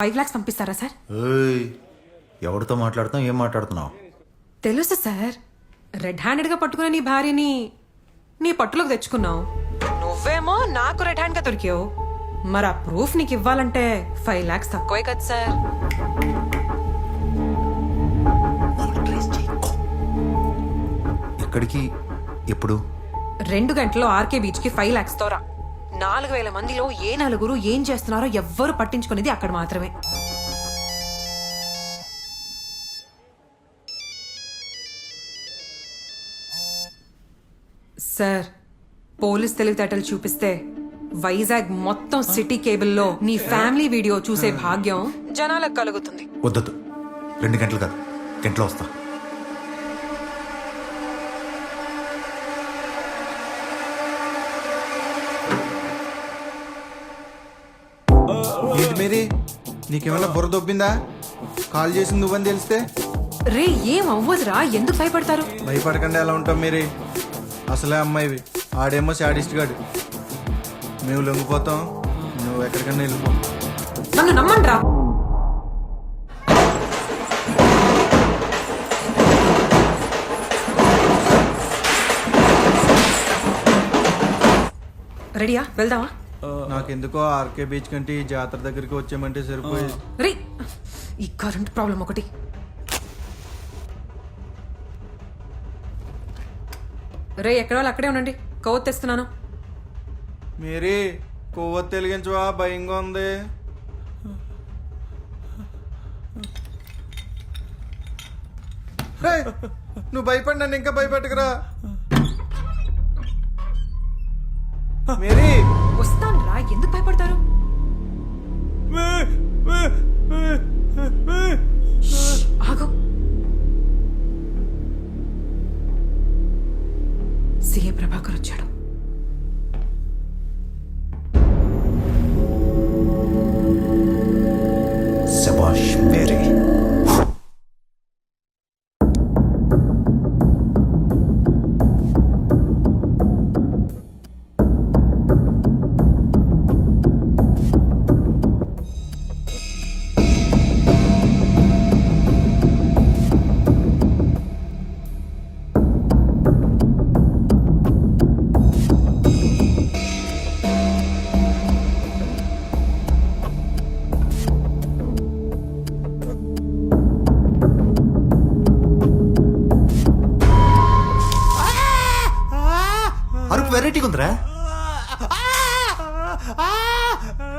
Five lakhs పంపిస్తారా sir? ఏయ్ ఎవరితో మాట్లాడుతాం ఏం మాట్లాడుతున్నావు? తెలుసు సార్ రెడ్ హ్యాండెడ్గా పట్టుకునే నీ భార్యని నీ పట్టులోకి తెచ్చుకున్నావు. నువ్వేమో నాకు రెడ్ హ్యాండ్గా దొరికావు. మరి ఆ ప్రూఫ్ నీకు ఇవ్వాలంటే ఫైవ్ లాక్స్ తక్కువే కదా సార్. ఎక్కడికి? ఎప్పుడు? రెండు గంటల్లో ఆర్కే బీచ్కి ఫైవ్ లాక్స్ తోరా నాలుగు వేల మందిలో ఏ నలుగురు ఏం చేస్తున్నారో ఎవ్వరు పట్టించుకునేది అక్కడ మాత్రమే. సార్ పోలీస్ తెలివితేటలు చూపిస్తే వైజాగ్ మొత్తం సిటీ కేబుల్లో నీ ఫ్యామిలీ వీడియో చూసే భాగ్యం. జనాలకు కలుగుతుంది. వద్దొద్దు. రెండు గంటలు కాదు. గంటలో వస్తా. నీకేమైనా బుర్ర దొబ్బిందా? కాల్ చేసింది నువ్వని తెలిస్తే? రే ఏం అవ్వదురా ఎందుకు భయపడతారు? భయపడకుండా ఎలా ఉంటాం మేరీ? అసలే అమ్మాయివి. ఆడేమో శాడిస్ట్ గాడు. మేము లొంగిపోతాం నువ్వు ఎక్కడికన్నా వెళ్ళిపో. నన్ను నమ్మండ్రా? రెడీయా? వెళ్దామా? నాకెందుకో ఆర్కే బీచ్ కంటే ఈ జాతర దగ్గరికి వచ్చామంటే సరిపోయి. రే ఈ కరెంట్ ప్రాబ్లం ఒకటి. రే ఎక్కడ వాళ్ళు అక్కడే ఉండండి. కవ్వు తెస్తున్నాను. మేరీ కొవ్వొత్తి వెలిగించవా? భయంగా ఉంది. నువ్వు భయపడి నన్ను ఇంకా భయపెట్టకురా. మేరీ! వస్తాను రా ఎందుకు భయపడతారు? ఉందిరా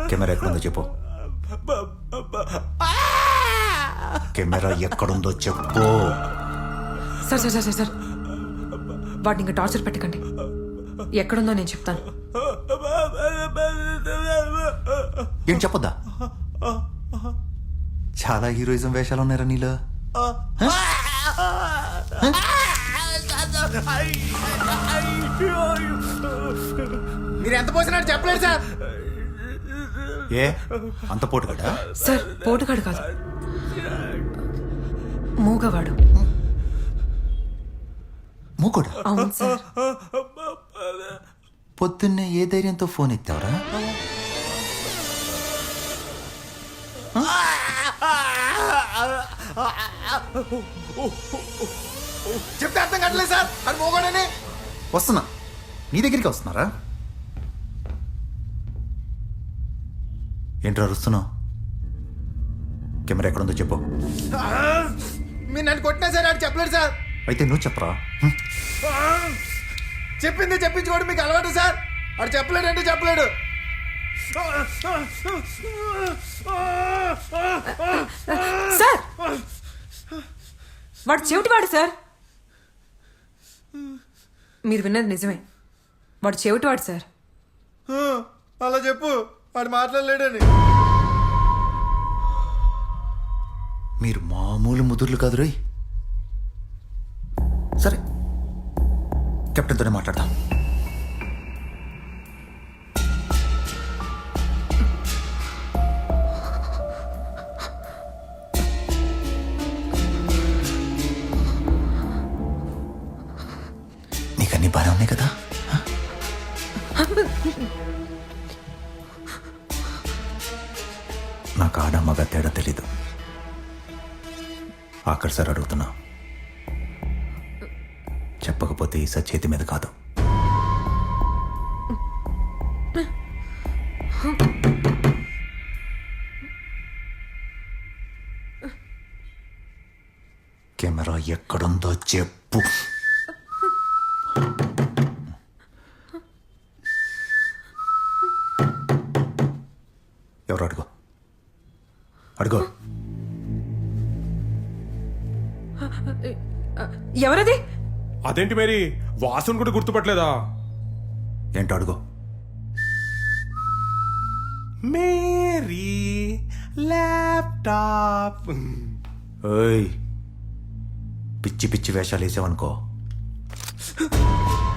కెమెరా ఎక్కడుందో చెప్పు. కెమెరా ఎక్కడుందో చెప్పు. Sir sir sir sir sir. వాడిని ఇంకా టార్చర్ పెట్టకండి. ఎక్కడుందో నేను చెప్తాను. ఏం చెప్పొద్దా? చాలా హీరోయిజం వేషాలు ఉన్నారా నీలో. మీరు ఎంత పోసినట్టు చెప్పలేదు సార్. ఏ? అంత పోటు కదా సార్ పోటుగాడు కాదు. మూగవాడు. మూకుడా? అవును సార్. పొద్దున్నే ఏ ధైర్యంతో ఫోన్ ఎత్తావరా? చెప్తే అర్థం కట్టలేదు సార్. అది మోగోడని వస్తున్నా. నీ దగ్గరికి వస్తున్నారా? ఏంట్రా అరుస్తున్నావు? కెమెరా ఎక్కడుందో చెప్పు. మీరు నన్ను కొట్టినా సార్ ఆడు చెప్పలేడు సార్. అయితే నువ్వు చెప్పరా. చెప్పింది చెప్పించుకోవడం మీకు అలవాటు సార్. ఆడు చెప్పలేడంటే చెప్పలేడు. సార్ వాడు చెవిటివాడు సార్. మీరు విన్నది నిజమే. వాడు చెవిటివాడు సార్. ఆ, అలా చెప్పు. వాడు మాట్లాడలేడని. మీరు మామూలు ముదుర్లు కాదు రోయ్. సరే. కెప్టెన్తోనే మాట్లాడదాం. నాకు ఆడ మగ తేడా తెలీదు. ఆఖరి సార్ అడుగుతున్నా. చెప్పకపోతే ఈసారి చేతి మీద కాదు. కెమెరా ఎక్కడుందో చెప్పు. అదేంటి మేరీ? వాసన కూడా గుర్తుపట్టలేదా? ఏంటో అడుగు. Mary laptop. పిచ్చి పిచ్చి వేషాలు వేసావనుకో.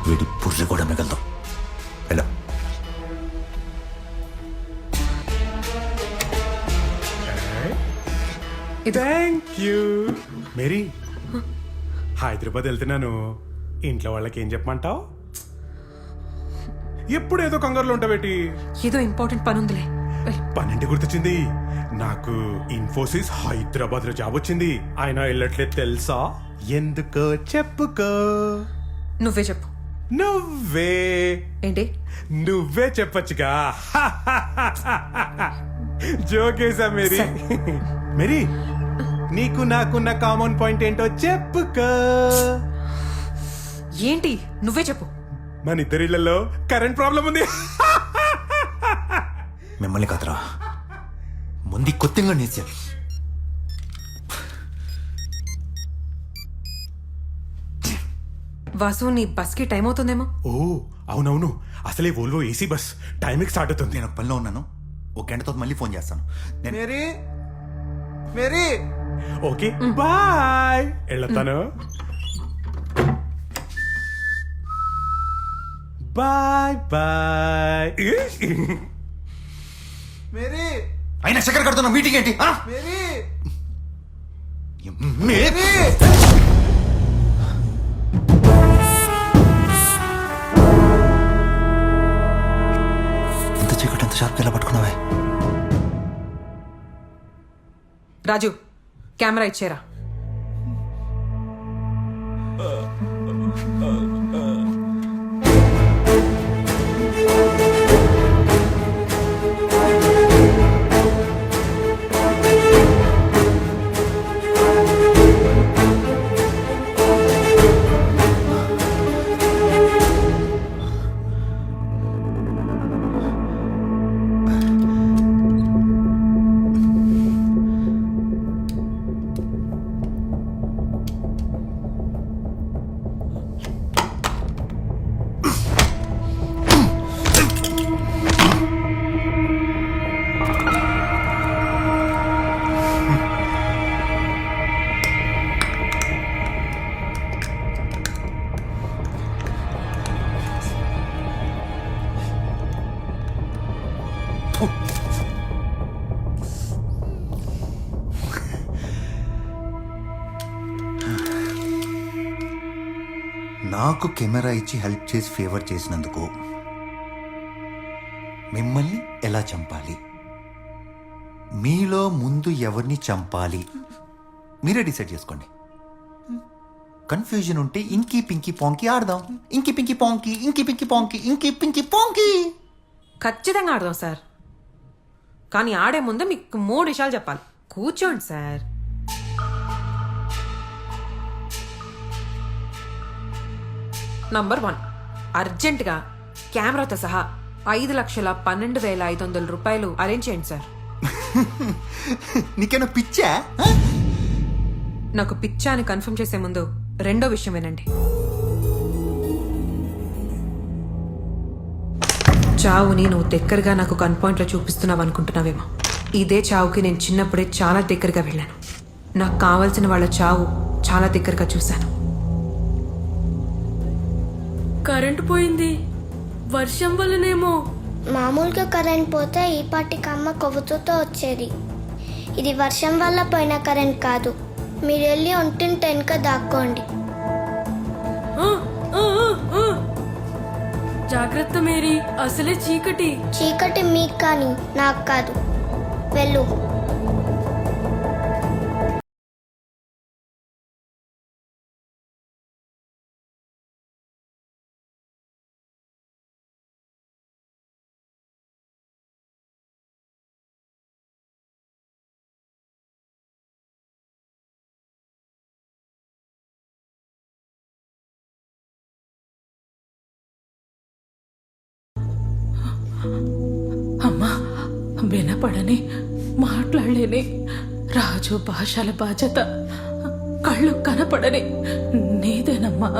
వీడి పుర్రి కూడా మిగలదు. ఎలా థ్యాంక్ యూ మేరీ హైదరాబాద్ వెళ్తున్నాను. ఇంట్లో వాళ్ళకి ఏం చెప్పమంటావు? ఎప్పుడు ఏదో కంగారులో ఉంటావేటి ఏదో ఇంపార్టెంట్ పని ఉందిలే. పన్నెండు గుర్తొచ్చింది. నాకు ఇన్ఫోసిస్ హైదరాబాద్లో జాబ్ వచ్చింది. ఆయన వెళ్ళట్లేదు తెలుసా? ఎందుకో చెప్పుకో. నువ్వే చెప్పు. నువ్వే. ఏంటి? నువ్వే చెప్పొచ్చుగా. జోకేసా మేరీ. మేరీ నీకు నాకున్న కామన్ పాయింట్ ఏంటో చెప్పుకో. ఏంటి? నువ్వే చెప్పు. మన ఇద్దరిళ్ళలో కరెంట్ ప్రాబ్లం ఉంది. మిమ్మల్ని కదరా. ముందు కొత్తగా నేసా వాసు నీ బస్కి టైం అవుతుందేమో? ఓ అవునవును. అసలే ఓల్వో ఏసీ బస్ టైంకి స్టార్ట్ అవుతుంది. నేను పనిలో ఉన్నాను. ఒక గంటతో మళ్ళీ ఫోన్ చేస్తాను. నేను మేరీ! మేరీ! Okay bye! వెళ్తాను బాయ్ బాయ్ మేరీ. అయినా చక్కెర కడుతున్నా మీటింగ్ ఏంటి? ఆ? మేరీ. మేరీ! ఇంత చీకటి ఎంత షార్ప్ ఎలా పట్టుకున్నావే? రాజు కెమెరా ఇచ్చేరా. నాకు కెమెరా ఇచ్చి హెల్ప్ చేసి ఫేవర్ చేసినందుకు మిమ్మల్ని ఎలా చంపాలి? మీలో ముందు ఎవరిని చంపాలి? మీరే డిసైడ్ చేసుకోండి. కన్ఫ్యూజన్ ఉంటే ఇంకి పింకి పాంకీ ఆడదాం. ఇంకి పింకి పాంకీ ఇంకి పింకి పాంకీ ఇంకి పింకి పాంకీ. ఖచ్చితంగా ఆడదాం సార్. కానీ ఆడే ముందు మీకు మూడు విషయాలు చెప్పాలి. కూర్చోండి సార్. Number one. అర్జెంటుగా కెమెరాతో సహా ఐదు లక్షల పన్నెండు వేల ఐదు వందల రూపాయలు అరేంజ్ చేయండి సార్. నీకేనా పిచ్చా? నాకు పిచ్చా అని కన్ఫర్మ్ చేసే ముందు రెండో విషయం వినండి. చావుని నువ్వు దగ్గరగా నాకు గన్ పాయింట్లో చూపిస్తున్నావు అనుకుంటున్నావేమో. ఇదే చావుకి నేను చిన్నప్పుడే చాలా దగ్గరగా వెళ్ళాను. నాకు కావాల్సిన వాళ్ళ చావు చాలా దగ్గరగా చూశాను. కరెంటు పోయింది. వర్షం వల్లనేమో. మామూలుగా కరెంట్ పోతే ఈ పాటికి అమ్మ కొవ్వుతూతో వచ్చేది. ఇది వర్షం వల్ల పోయిన కరెంట్ కాదు. మీరు వెళ్ళి ఒంటింటి వెనుక దాక్కోండి. జాగ్రత్త మేరీ అసలే చీకటి. చీకటి మీకు కానీ నాకు కాదు. వెళ్ళు. అమ్మా వినపడని మాట్లాడలేని రాజు భాషల బాధ్యత కళ్ళు కనపడని నీదేనమ్మా.